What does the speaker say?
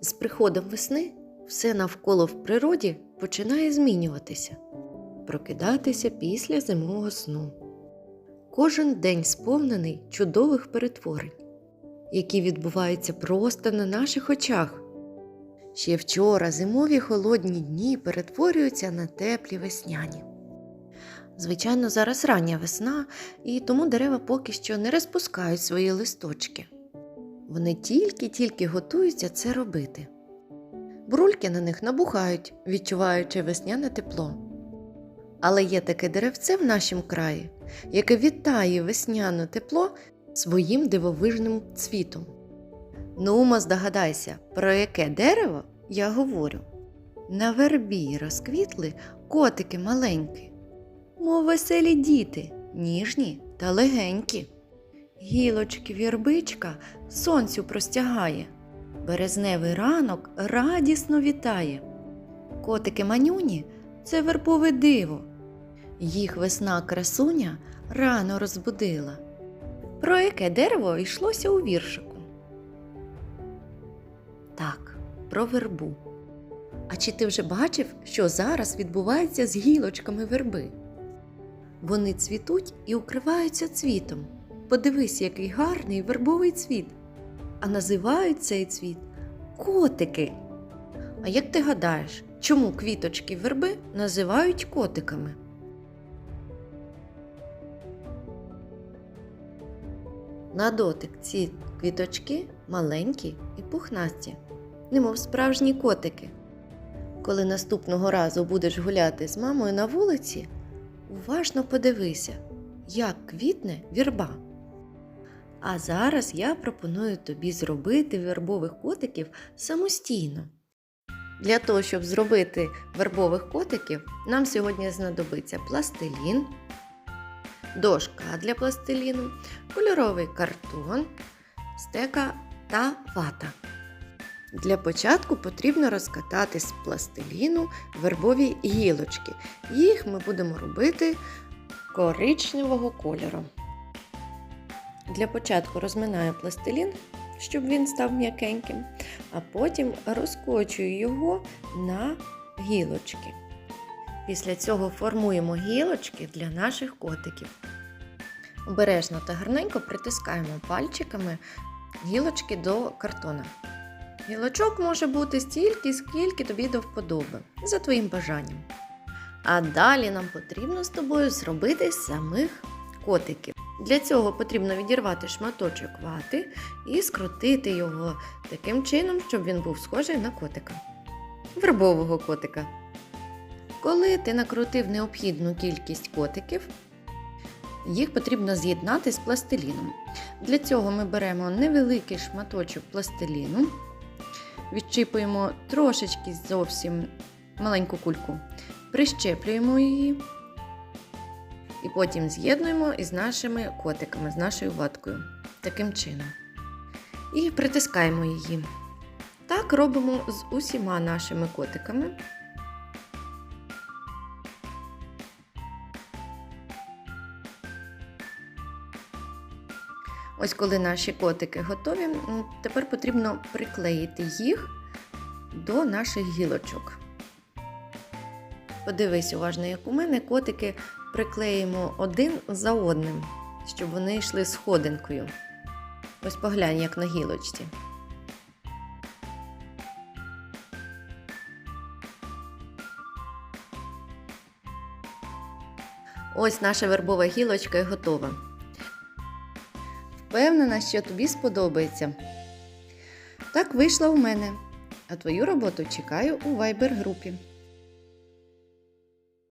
З приходом весни все навколо в природі починає змінюватися, прокидатися після зимового сну. Кожен день сповнений чудових перетворень, які відбуваються просто на наших очах. Ще вчора зимові холодні дні перетворюються на теплі весняні. Звичайно, зараз рання весна, і тому дерева поки що не розпускають свої листочки. Вони тільки-тільки готуються це робити. Брульки на них набухають, відчуваючи весняне тепло. Але є таке деревце в нашому краї, яке вітає весняне тепло своїм дивовижним цвітом. Нумо здогадайся, про яке дерево я говорю. На вербі розквітли котики маленькі, мов веселі діти, ніжні та легенькі. Гілочки вірбичка сонцю простягає, березневий ранок радісно вітає. Котики манюні це вербове диво. Їх весна красуня рано розбудила. Про яке дерево йшлося у віршику? Так, про вербу. А чи ти вже бачив, що зараз відбувається з гілочками верби? Вони цвітуть і укриваються цвітом. Подивись, який гарний вербовий цвіт. А називають цей цвіт котики. А як ти гадаєш, чому квіточки верби називають котиками? На дотик ці квіточки маленькі і пухнасті, немов справжні котики. Коли наступного разу будеш гуляти з мамою на вулиці, уважно подивися, як квітне вірба. А зараз я пропоную тобі зробити вербових котиків самостійно. Для того, щоб зробити вербових котиків, нам сьогодні знадобиться пластилін, дошка для пластиліну, кольоровий картон, стека та вата. Для початку потрібно розкатати з пластиліну вербові гілочки. Їх ми будемо робити коричневого кольору. Для початку розминаю пластилін, щоб він став м'якеньким, а потім розкочую його на гілочки. Після цього формуємо гілочки для наших котиків. Обережно та гарненько притискаємо пальчиками гілочки до картона. Гілочок може бути стільки, скільки тобі до вподоби, за твоїм бажанням. А далі нам потрібно з тобою зробити самих котиків. Для цього потрібно відірвати шматочок вати і скрутити його таким чином, щоб він був схожий на котика. Вербового котика. Коли ти накрутив необхідну кількість котиків, їх потрібно з'єднати з пластиліном. Для цього ми беремо невеликий шматочок пластиліну, відчіпуємо трошечки зовсім маленьку кульку, прищеплюємо її і потім з'єднуємо із нашими котиками, з нашою ваткою. Таким чином. І притискаємо її. Так робимо з усіма нашими котиками. Ось коли наші котики готові, тепер потрібно приклеїти їх до наших гілочок. Подивись уважно, як у мене котики приклеїмо один за одним, щоб вони йшли сходинкою. Ось поглянь, як на гілочці. Ось наша вербова гілочка і готова. Впевнена, що тобі сподобається. Так вийшло в мене. А твою роботу чекаю у Viber групі.